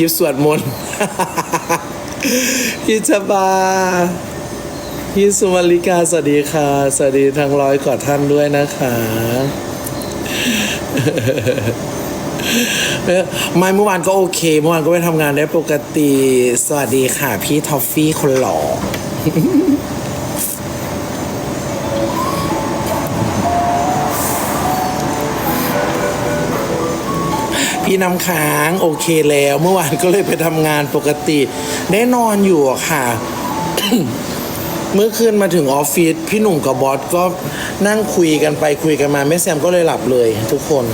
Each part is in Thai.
ลิปสวดมนต์พี่ชบาพี่สุมาริกาสวัสดีค่ะ สวัสดีทั้งร้อยกว่าท่านด้วยนะคะไม่เมื่อวานก็โอเค เมื่อวานก็ไปทำงานได้ปกติ สวัสดีค่ะ พี่ทอฟฟี่คนหล่อ พี่น้ำค้างโอเคแล้ว เมื่อวานก็เลยไปทำงานปกติ ได้นอนอยู่ค่ะ เมื่อคืนมาถึงออฟฟิศพี่หนุ่มกับบอสก็นั่งคุยกันไปคุยกันมาแม่แซมก็เลยหลับเลยทุกคน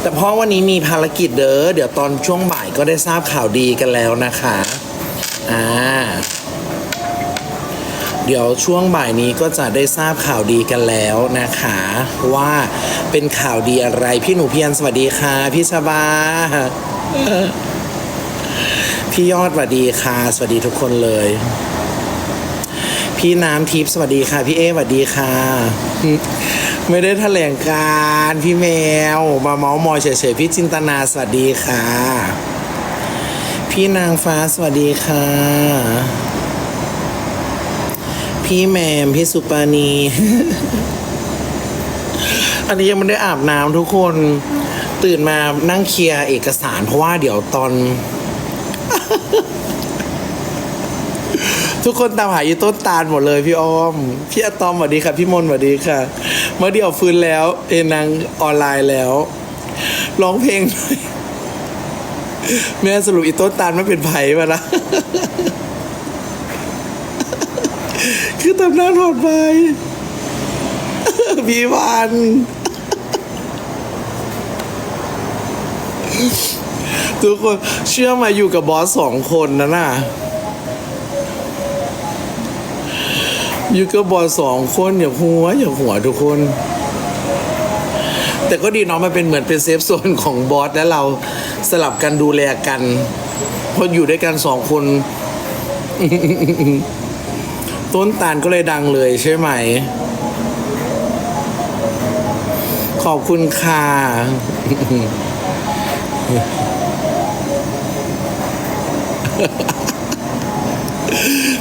แต่เพราะวันนี้มีภารกิจเด้อเดี๋ยวตอนช่วงบ่ายก็ได้ทราบข่าวดีกันแล้วนะคะ อ่า เดี๋ยวช่วงบ่ายนี้ก็จะได้ทราบข่าวดีกันแล้วนะคะ ว่าเป็นข่าวดีอะไรพี่หนูเพียรสวัสดีค่ะ พี่ชบาพี่ยอดสวัสดีค่ะ สวัสดีทุกคนเลย พี่น้ำทิพย์สวัสดีค่ะ พี่เอสวัสดีค่ะ ไม่ได้แถลงการพี่แมว มาเมาส์มอยเฉยๆพี่จินตนาสวัสดีค่ะ พี่นางฟ้าสวัสดีค่ะ พี่แมมพี่สุปานี อันนี้ยังไม่ได้อาบน้ำทุกคน ตื่นมานั่งเคลียร์เอกสาร เพราะว่าเดี๋ยวตอน ทุกคนตามหาอีต้นตาลหมดเลยพี่อ้อม พี่อะตอมสวัสดีค่ะ พี่มนสวัสดีค่ะ เมื่อเดี๋ยวฟื้นแล้ว เอ็นนางออนไลน์แล้วร้องเพลงหน่อยแม่สรุปอีต้นตาลไม่เป็นไผ่มาละ คือตำนานหอดไปพี่วันทุกคนเชื่อมาอยู่กับบอสสองคนนะน่ะอยู่กับบอสสองคนอย่าหัวอย่าหัวทุกคน แต่ก็ดีเนาะมันเป็นเหมือนเป็นเซฟโซนของบอสและเราสลับกันดูแลกันเพราะอยู่ด้วยกันสองคน ต้นตาลก็เลยดังเลยใช่ไหม ขอบคุณค่ะ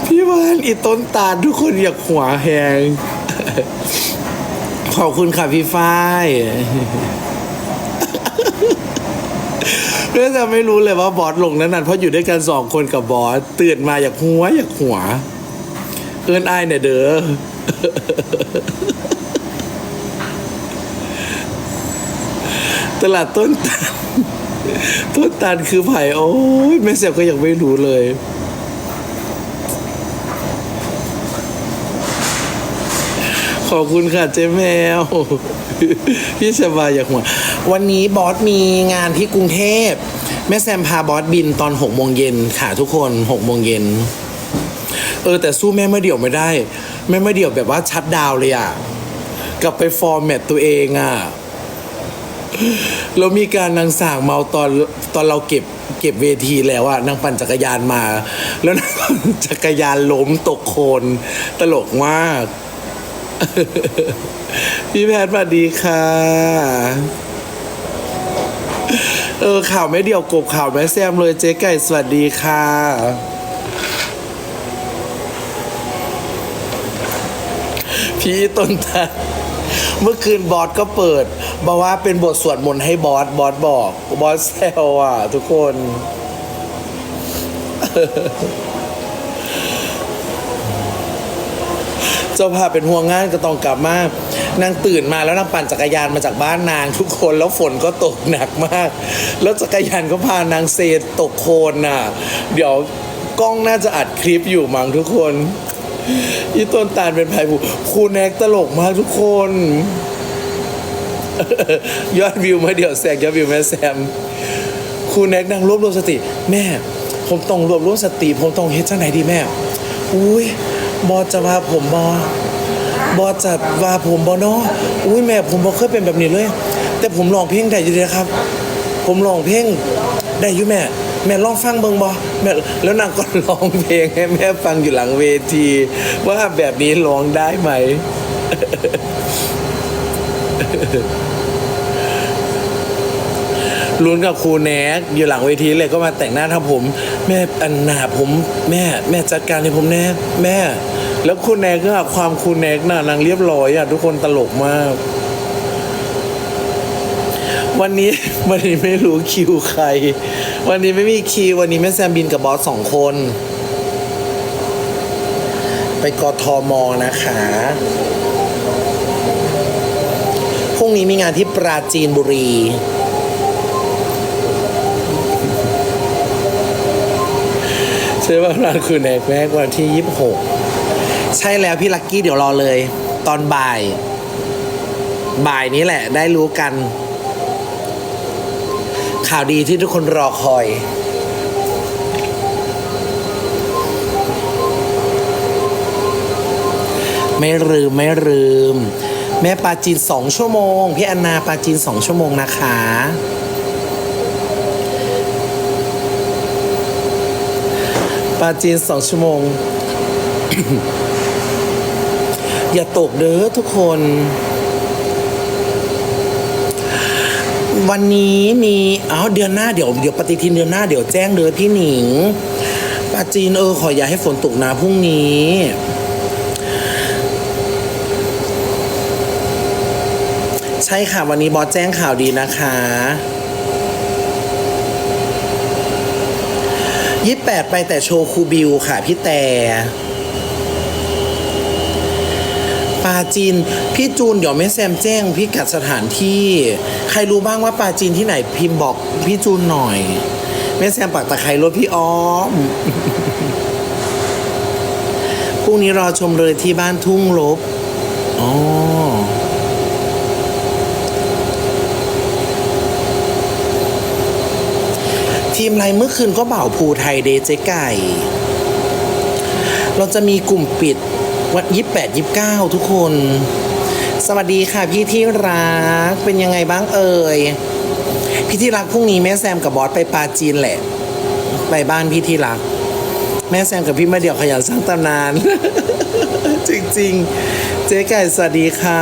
พี่วานอีต้นตาลทุกคนอยากหัวแหงขอบคุณค่ะพี่ฝ้ายเพื่อจะไม่รู้เลยว่าบอสลงนั้นนั่นเพราะอยู่ด้วยกันสองคนกับบอสตื่นมาอยากหัวอยากหัว เอิ้อนอายเนี่ยเด้อตลาดต้นตาลต้นตาลคือไผ่โอ้ยแม่เสียก็ยังไม่รู้เลยขอบคุณค่ะเจ๊แมว พี่ชบายอยากหัว วันนี้บอสมีงานที่กรุงเทพ แม่แซมพาบอสบินตอนหกโมงเย็นค่ะทุกคนหกโมงเย็น เออแต่สู้แม่เมื่อเดี่ยวไม่ได้ แม่เมื่อเดี่ยวแบบว่าชัดดาวเลยอะกลับไปฟอร์แมตตัวเองอะเรามีการนางสางเมาตอนตอนเราเก็บเก็บเวทีแล้วอะนางปั่นจักรยานมา แล้วนางจักรยานล้มตกโคลนตลกมาก พี่แพทย์สวัสดีค่ะ เออข่าวไม่เดียวกบข่าวแม่แซมเลยเจ๊ไก่สวัสดีค่ะ พี่ต้นตาลเมื่อคืนบอสก็เปิดบอกว่าเป็นบทสวดมนต์ให้บอสบอสบอกบอสแซวอะ ทุกคน เจ้าภาพเป็นห่วงงานก็ต้องกลับมากนางตื่นมาแล้วนางปั่นจักรยานมาจากบ้านนางทุกคนแล้วฝนก็ตกหนักมาก แล้วจักรยานก็พานางเซตกโคลนน่ะ เดี๋ยวกล้องน่าจะอัดคลิปอยู่มั้งทุกคน อีต้นตาลเป็นไผ่ผูครูแนกตลกมากทุกคน ยอดวิวมาเดี๋ยวแซงยอดวิวแม่แซมครูแนกนั่งรวบรวมสติ แม่ ผมต้องรวบรวมสติ ผมต้องเฮ็ดจังไหนดีแม่ อุ้ยบอจะว่าผมบอบอจะว่าผมบอเนาะอุ้ยแม่ผมบอเคยเป็นแบบนี้เลย แต่ผมร้องเพลงได้อยู่เลยครับ ผมร้องเพลงได้อยู่แม่ แม่ลองฟังเบิ่งบอแม่แล้วนางก็ร้องเพลงให้แม่ฟังอยู่หลังเวที ว่าแบบนี้ร้องได้ไหมรลุ้นกับครูแนกอยู่หลังเวทีเลยก็มาแต่งหน้าทำผม แม่อันหนาผม แม่ แม่จัดการให้ผมแน่แม่ แล้วครูแนกก็ความครูแนกน่ะนางเรียบร้อยอะทุกคนตลกมาก วันนี้วันนี้ไม่รู้คิวใคร วันนี้ไม่มีคิววันนี้แม่แซมบินกับบอสสองคน ไปกทมนะคะพรุ่งนี้มีงานที่ปราจีนบุรีใช่ว่าร้านคุณแอกแม็กวันที่26ใช่แล้วพี่ลักกี้เดี๋ยวรอเลย ตอนบ่าย บ่ายนี้แหละได้รู้กัน ข่าวดีที่ทุกคนรอคอย ไม่ลืมไม่ลืม แม่ปลาจีนสองชั่วโมง พี่แอนนาปลาจีนสองชั่วโมงนะคะปลาจีนสองชั่วโมง อย่าตกเด้อทุกคน วันนี้มีเอาเดือนหน้าเดี๋ยวเดี๋ยวปฏิทินเดือนหน้าเดี๋ยวแจ้งเด้อพี่หนิงปาจีนเออขออย่าให้ฝนตกนะพรุ่งนี้ใช่ค่ะ วันนี้บอสแจ้งข่าวดีนะคะยี่แปดไปแต่โชว์คูบิวค่ะ พี่แต่ ปาจีน พี่จูนเดี๋ยวแม่แซมแจ้งพี่กัดสถานที่ ใครรู้บ้างว่าปาจีนที่ไหนพิมพ์บอกพี่จูนหน่อย แม่แซมปักตะไคร้รถพี่อ้อมพรุ่งนี้รอชมเลยที่บ้านทุ่งลบอ๋อทีมไรเมื่อคืนก็เบ่าภูไทยเดย์เจ๊ไก่ เราจะมีกลุ่มปิด วันยี่แปดยี่เก้าทุกคน สวัสดีค่ะพี่ที่รักเป็นยังไงบ้างเอ่ยพี่ที่รักพรุ่งนี้แม่แซมกับบอสไปปาจีนแหละ ไปบ้านพี่ที่รัก แม่แซมกับพี่มาเดี่ยวขยันสร้างตำนาน จริงๆ เจ๊ไก่สวัสดีค่ะ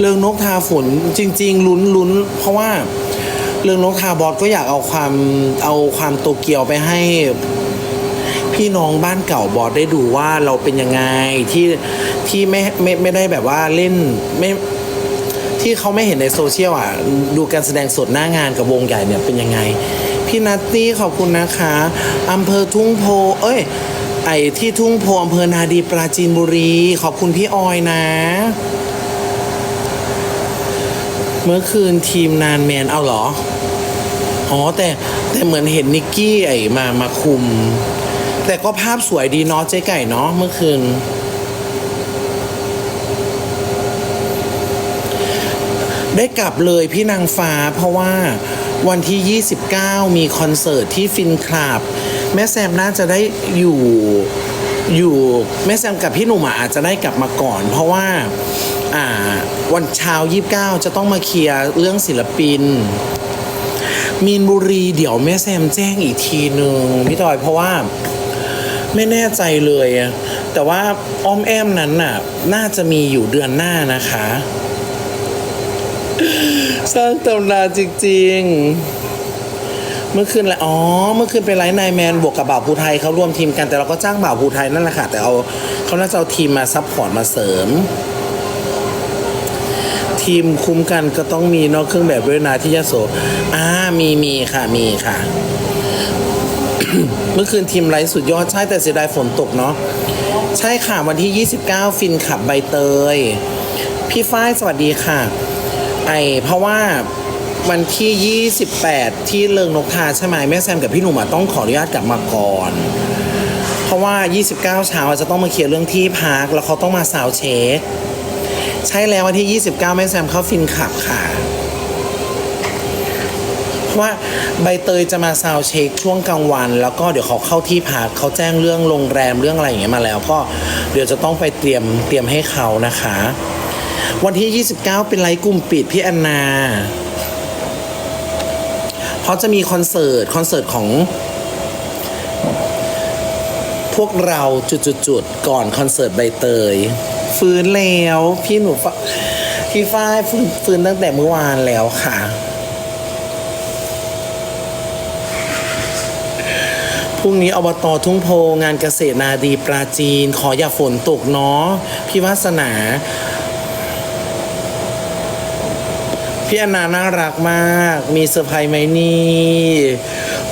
เรื่องนกทาฝนจริง ๆ ลุ้นลุ้นเพราะว่าเรื่องนกทาบอสก็อยากเอาความเอาความโตเกียวไปให้ พี่น้องบ้านเก่าบอสได้ดูว่าเราเป็นยังไงที่ที่ไม่ไม่ไม่ได้แบบว่าเล่นไม่ที่เขาไม่เห็นในโซเชียลอะดูการแสดงสดหน้างานกับวงใหญ่เนี่ยเป็นยังไง พี่นัตตี้ขอบคุณนะคะอำเภอทุ่งโพ เอ้ย ไอที่ทุ่งโพอำเภอนาดีปราจีนบุรี ขอบคุณพี่ออยนะ เมื่อคืนทีมนานแมนเอาเหรอ อ๋อแต่แต่เหมือนเห็นนิกกี้ไอมามาคุม แต่ก็ภาพสวยดีเนาะเจ๊ไก่เนาะเมื่อคืน ได้กลับเลยพี่นางฟ้าเพราะว่าวันที่ 29 มีคอนเสิร์ตที่ฟินคลับ แม่แซมน่าจะได้อยู่อยู่แม่แซมกับพี่หนุ่มอาจจะได้กลับมาก่อน เพราะว่าอ่าวันเช้า 29 จะต้องมาเคลียร์เรื่องศิลปิน มีนบุรีเดี๋ยวแม่แซมแจ้งอีกทีหนึ่งพี่ตอยเพราะว่า ไม่แน่ใจเลยอะแต่ว่าอ้อมแอมนั้นน่ะ น่าจะมีอยู่เดือนหน้านะคะ สร้างตำนานจริง ๆ เมื่อคืนแหละอ๋อ เมื่อคืนเป็นไลฟ์นายแมนบวกกับบ่าวภูไทยเขาร่วมทีมกันแต่เราก็จ้างบ่าวภูไทยนั่นแหละค่ะ แต่เอาเขาน่าจะเอาทีมมาซัพพอร์ตมาเสริม ทีมคุ้มกันก็ต้องมีนอกเครื่องแบบด้วยนะที่ยโสอ่ามีมีค่ะมีค่ะ เมื่อคืนทีมไลฟ์สุดยอดใช่แต่เสียดายฝนตกเนาะใช่ค่ะ วันที่ 29 ฟินขับใบเตย พี่ฝ้ายสวัสดีค่ะ ไอเพราะว่าวันที่ 28 ที่เลิงนกทาใช่ไหมแม่แซมกับพี่หนุ่มต้องขออนุญาตกลับมาก่อน เพราะว่า 29 เช้าจะต้องมาเคลียร์เรื่องที่พักแล้วเขาต้องมาซาวเช็คใช่แล้ววันที่ 29 แม่แซมเข้าฟินขับค่ะ ว่าใบเตยจะมาซาวเช็คช่วงกลางวัน แล้วก็เดี๋ยวเขาเข้าที่พักเขาแจ้งเรื่องโรงแรมเรื่องอะไรอย่างเงี้ยมาแล้ว ก็เดี๋ยวจะต้องไปเตรียมเตรียมให้เขานะคะ วันที่ 29 เป็นไลฟ์กลุ่มปิดพี่แอนนาเพราะจะมีคอนเสิร์ตคอนเสิร์ตของพวกเราจุดๆๆก่อนคอนเสิร์ตใบเตย ฟื้นแล้ว พี่หนูพี่ฝ้ายฟื้นฟื้นตั้งแต่เมื่อวานแล้วค่ะ พรุ่งนี้อบตทุ่งโพงานเกษตรนาดีปราจีน ขออย่าฝนตกเนาะพี่วาสนา พี่อนาน่ารักมาก มีเซอร์ไพรส์ไหมนี่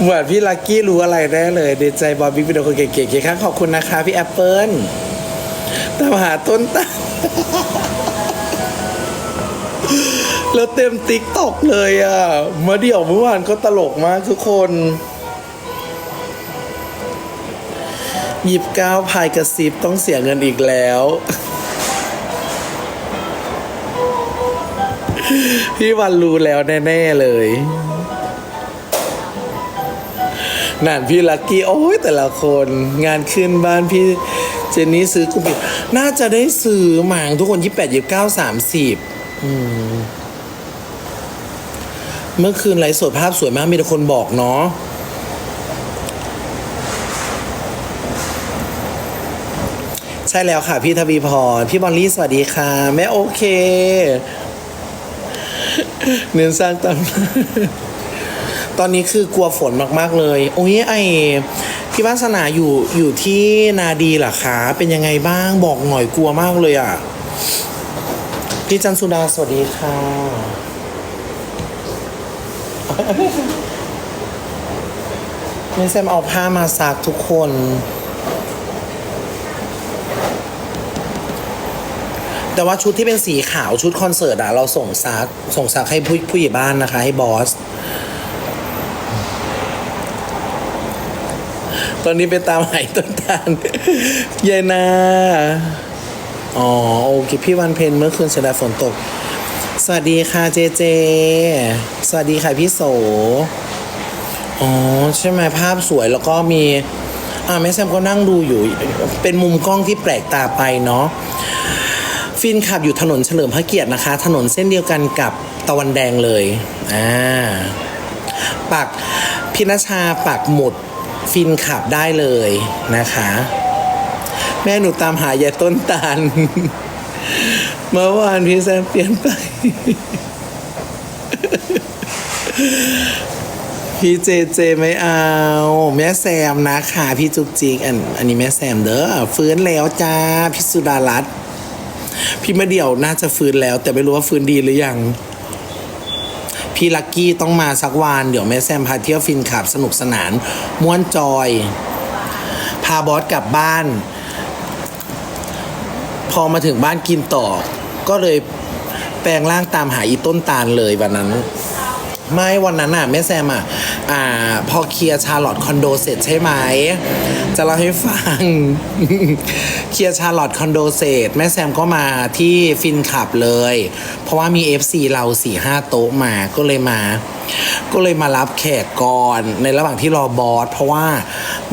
เหมือนพี่ลักกี้รู้อะไรได้เลยดีใจบอบบี้เป็นคนเก๋ๆครับขอบคุณนะคะ พี่แอปเปิลตามหาต้นตาลแล้วเต็มติ๊กตอกเลยอะมาเดี่ยวเมื่อวานก็ตลกมากทุกคน ยิบก้าวพายกระซิบต้องเสียเงินอีกแล้ว พี่วันรู้แล้วแน่ ๆ เลยนั่นพี่ลักกี้ โอ้ยแต่ละคนงานขึ้นบ้านพี่เจนนี่ซื้อกุมปิดน่าจะได้ซื้อหมางทุกคน28 29 30อืมสิบเมื่อคืนไลฟ์สดภาพสวยมากมีแต่คนบอกเนาะ ใช่แล้วค่ะ พี่ทวีพร พี่บอลลี่สวัสดีค่ะ แม่โอเค เน้นสร้างตำตอนนี้คือกลัวฝนมาก ๆ เลย โอ้ยไอพี่วาสนาอยู่อยู่ที่นาดีเหรอคะ เป็นยังไงบ้างบอกหน่อยกลัวมากเลยอะ พี่จันสุดาสวัสดีค่ะนี่แซมเอาผ้ามาซักทุกคน แต่ว่าชุดที่เป็นสีขาวชุดคอนเสิร์ตอะเราส่งซักส่งซักให้ผู้ผู้ใหญ่บ้านนะคะ ให้บอส ตอนนี้ไปตามหายต้นตาลเยนาอ๋อโอเคพี่วันเพ็ญเมื่อคืนเสียดายฝนตก สวัสดีค่ะเจเจ สวัสดีค่ะพี่โส อ๋อ ใช่ไหมภาพสวยแล้วก็มี อ่าแม่แซมก็นั่งดูอยู่ เป็นมุมกล้องที่แปลกตาไปเนาะ ฟินขับอยู่ถนนเฉลิมพระเกียรตินะคะ ถนนเส้นเดียวกันกับตะวันแดงเลยอ่าปักพินชาปักหมุดฟินขับได้เลยนะคะ แม่หนูตามหายายต้นตาล เมื่อวานพี่แซมเปลี่ยนไป พี่เจเจไม่เอา แม่แซมนะคะพี่จุกจิกอันอันนี้แม่แซมเด้อฟื้นแล้วจ้าพี่สุดารัตน์ พี่มะเดี่ยวน่าจะฟื้นแล้ว แต่ไม่รู้ว่าฟื้นดีหรือยัง พี่ลักกี้ต้องมาสักวันเดี๋ยวแม่แซมพาเที่ยวฟินขับสนุกสนาน ม้วนจอย พาบอสกลับบ้าน พอมาถึงบ้านกินต่อ ก็เลยแปลงร่างตามหาอีต้นตาลเลยวันนั้น ไม่วันนั้นอะแม่แซมอะอ่า พอเคลียร์ชาร์ลอตคอนโดเสร็จใช่ไหม จะเล่าให้ฟัง เคลียร์ชาร์ลอตคอนโดเสร็จแม่แซมก็มาที่ฟินขับเลย เพราะว่ามี FC เราสี่ห้าโต๊ะมาก็เลยมา ก็เลยมารับแขกก่อนในระหว่างที่รอบอส เพราะว่า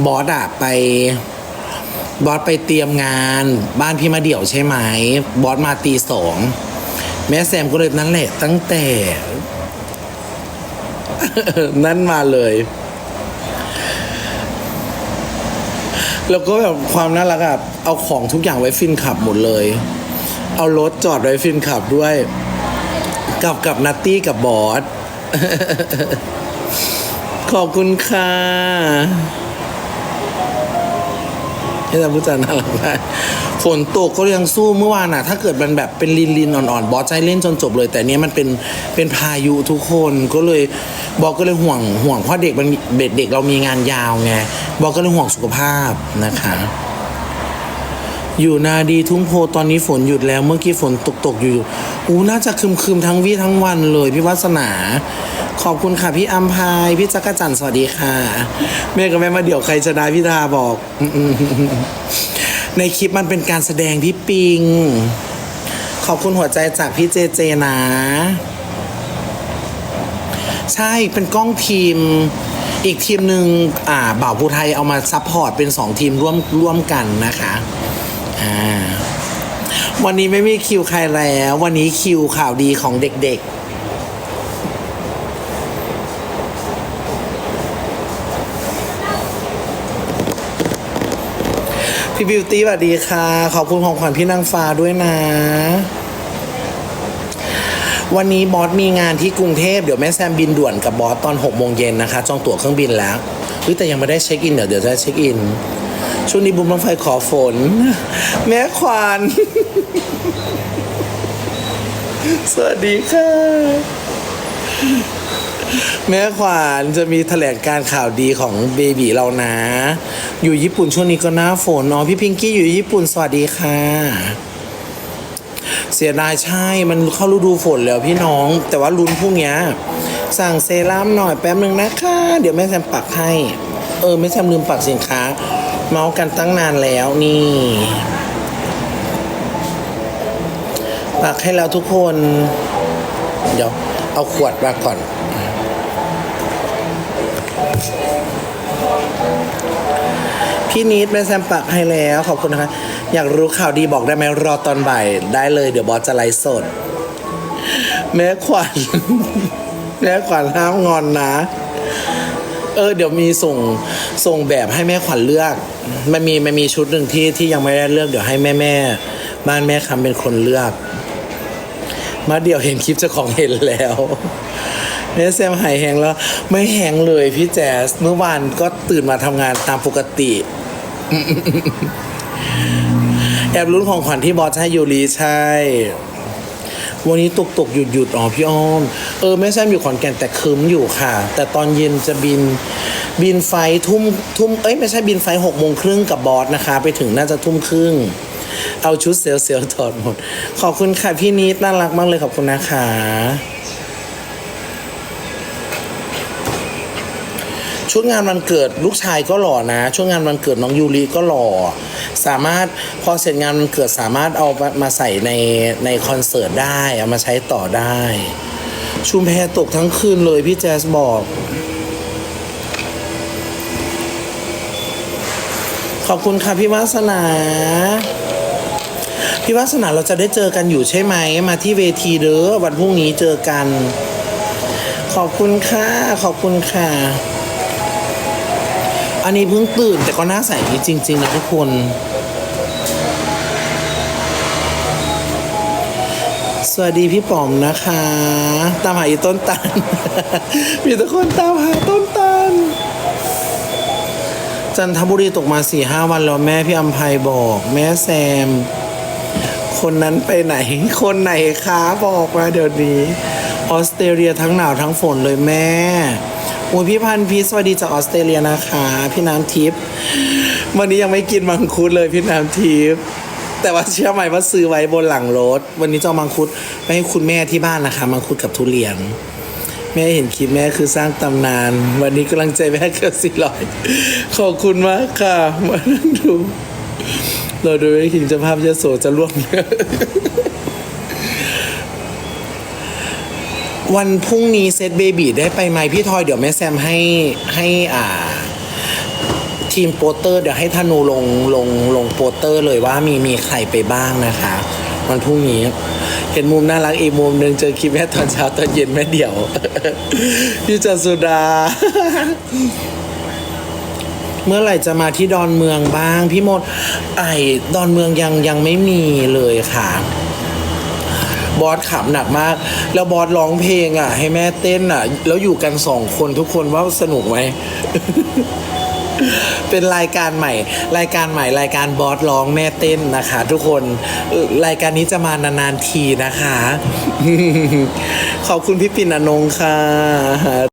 บอสอะไปบอสไปเตรียมงานบ้านพี่มาเดี่ยวใช่ไหม บอสมาตีสองแม่แซมก็เลยนั่นแหละตั้งแต่ นั่นมาเลย แล้วก็แบบความน่ารักอะเอาของทุกอย่างไว้ฟินขับหมดเลย เอารถจอดไว้ฟินขับด้วย กับกับนัตตี้กับบอสขอบคุณค่ะให้ท่านผู้จัดน่ารักได้ฝนตกก็ยังสู้เมื่อวานน่ะ ถ้าเกิดมันแบบเป็นลินลินอ่อนๆ บอสใจเล่นจนจบเลย แต่เนี้ยมันเป็นเป็นพายุทุกคนก็เลย บอกก็เลยห่วงห่วงเพราะเด็กมันเด็กเด็กเรามีงานยาวไงบอกก็เลยห่วงสุขภาพนะคะ อยู่นาดีทุ่งโพตอนนี้ฝนหยุดแล้ว เมื่อกี้ฝนตกตกอยู่อู้น่าจะคึมคึมทั้งวี่ทั้งวันเลยพี่วัสนา ขอบคุณค่ะพี่อัมพายพี่จักรจันสวัสดีค่ะแม่กับแม่มาเดี๋ยวใครชนะพี่ทาบอก ในคลิปมันเป็นการแสดงพี่ปิง ขอบคุณหัวใจจากพี่เจเจนะ ใช่เป็นกล้องทีม อีกทีมหนึ่งอ่าบ่าวภูไทยเอามาซัพพอร์ตเป็นสองทีมร่วมร่วมกันนะคะอ่าวันนี้ไม่มีคิวใครแล้ว วันนี้คิวข่าวดีของเด็กๆพี่บิวตี้สวัสดีค่ะ ขอบคุณของขวัญพี่นางฟ้าด้วยนะ วันนี้บอสมีงานที่กรุงเทพเดี๋ยวแม่แซมบินด่วนกับบอสตอน6โมงเย็นนะคะ จองตั๋วเครื่องบินแล้วอุ๊ยแต่ยังไม่ได้เช็คอินเดี๋ยวเดี๋ยวจะเช็คอินช่วงนี้บุมบังไฟขอฝน แม่ควาน สวัสดีค่ะ แม่ขวานจะมีแถลงการข่าวดีของเบบีเรานะ อยู่ญี่ปุ่นช่วงนี้ก็หน้าฝนเนาะพี่พิงกี้อยู่ญี่ปุ่นสวัสดีค่ะ เสียดายใช่ มันเข้าฤดูฝนแล้วพี่น้อง แต่ว่าลุ้นพรุ่งเนี้ยสั่งเซรั่มหน่อยแป๊บหนึ่งนะคะ เดี๋ยวแม่แซมปักให้ เออแม่แซมลืมปักสินค้า เมาส์กันตั้งนานแล้วนี่ ปักให้แล้วทุกคน เดี๋ยว เอาขวดมาก่อน พี่นิดแม่แซมปักให้แล้วขอบคุณนะคะ อยากรู้ข่าวดีบอกได้ไหมรอตอนบ่าย ได้เลยเดี๋ยวบอสจะไลฟ์สด แม่ขวัญแม่ขวัญห้ามงอนนะ เออ เดี๋ยวมีส่งส่งแบบให้แม่ขวัญเลือก มันมีมันมีชุดหนึ่งที่ที่ยังไม่ได้เลือกเดี๋ยวให้แม่แม่บ้านแม่คำเป็นคนเลือก มาเดี๋ยวเห็นคลิปเจ้าของเห็นแล้วแม่แซมหายแหงแล้ว ไม่แหงเลยพี่แจ๊สเมื่อวานก็ตื่นมาทำงานตามปกติ แอบลุ้นของขวัญที่บอสให้ยูรีใช่ วันนี้ตกตกหยุดหยุดอ๋อพี่อ้อม เออแม่แซมอยู่ขอนแก่นแต่คืมอยู่ค่ะ แต่ตอนเย็นจะบินบินไฟทุ่มทุ่มเอ้ยไม่ใช่บินไฟหกโมงครึ่งกับบอสนะคะ ไปถึงน่าจะทุ่มครึ่ง เอาชุดเซลล์เซลล์ถอดหมด ขอบคุณค่ะพี่นิดน่ารักมากเลยขอบคุณนะคะ ชุดงานวันเกิดลูกชายก็หล่อนะช่วงงานวันเกิดน้องยูริก็หล่อ สามารถพอเสร็จงานวันเกิดสามารถเอามาใส่ในในคอนเสิร์ตได้เอามาใช้ต่อได้ ชุมแพตกทั้งคืนเลยพี่แจ๊สบอกขอบคุณค่ะพี่วาสนา พี่วาสนาเราจะได้เจอกันอยู่ใช่ไหม มาที่เวทีเด้อวันพรุ่งนี้เจอกัน ขอบคุณค่ะ ขอบคุณค่ะ อันนี้เพิ่งตื่นแต่ก็น่าใส่จริง ๆ นะทุกคนสวัสดีพี่ป๋อมนะคะ ตามหาอีต้นตัน มีทุกคนตามหาต้นตัน จันทบุรีตกมาสี่ห้าวันแล้วแม่พี่อัมภัยบอก แม่แซม คนนั้นไปไหน คนไหนคะบอกมาเดี๋ยวนี้ ออสเตรเลียทั้งหนาวทั้งฝนเลยแม่ อ้ยพี่พันธ์พีสวัสดีจากออสเตรเลียนะคะ พี่น้ำทิพย์วันนี้ยังไม่กินมังคุดเลยพี่น้ำทิพย์แต่ว่าเชื่อไหมว่าซื้อไว้บนหลังรถ วันนี้จะเอามังคุดไปให้คุณแม่ที่บ้านนะคะ มังคุดกับทุเรียน แม่เห็นคลิปแม่คือสร้างตำนาน วันนี้กำลังใจแม่เกือบสี่ร้อยขอบคุณมากค่ะมาดู เราดูไอ้คิงจะภาพยโสจะร่วง วันพรุ่งนี้เซตเบบีได้ไปไหมพี่ทอยเดี๋ยวแม่แซมให้ให้อ่า ทีมโปสเตอร์เดี๋ยวให้ธนูลงลงลงโปสเตอร์เลยว่ามีมีใครไปบ้างนะคะ วันพรุ่งนี้ เห็นมุมน่ารักอีกมุมหนึ่งเจอคลิปแม่ตอนเช้าตอนเย็นแม่เดี่ยวพี่จันสุดา เมื่อไหร่จะมาที่ดอนเมืองบ้าง พี่มดไอดอนเมืองยังยังไม่มีเลยค่ะ บอสขำหนักมาก แล้วบอสร้องเพลงอะ ให้แม่เต้นอะ แล้วอยู่กันสองคนทุกคนว่าสนุกไหม เป็นรายการใหม่ รายการใหม่ รายการบอสร้องแม่เต้นนะคะ ทุกคนรายการนี้จะมานานๆทีนะคะ ขอบคุณพี่ปิ่นอนงค์ค่ะ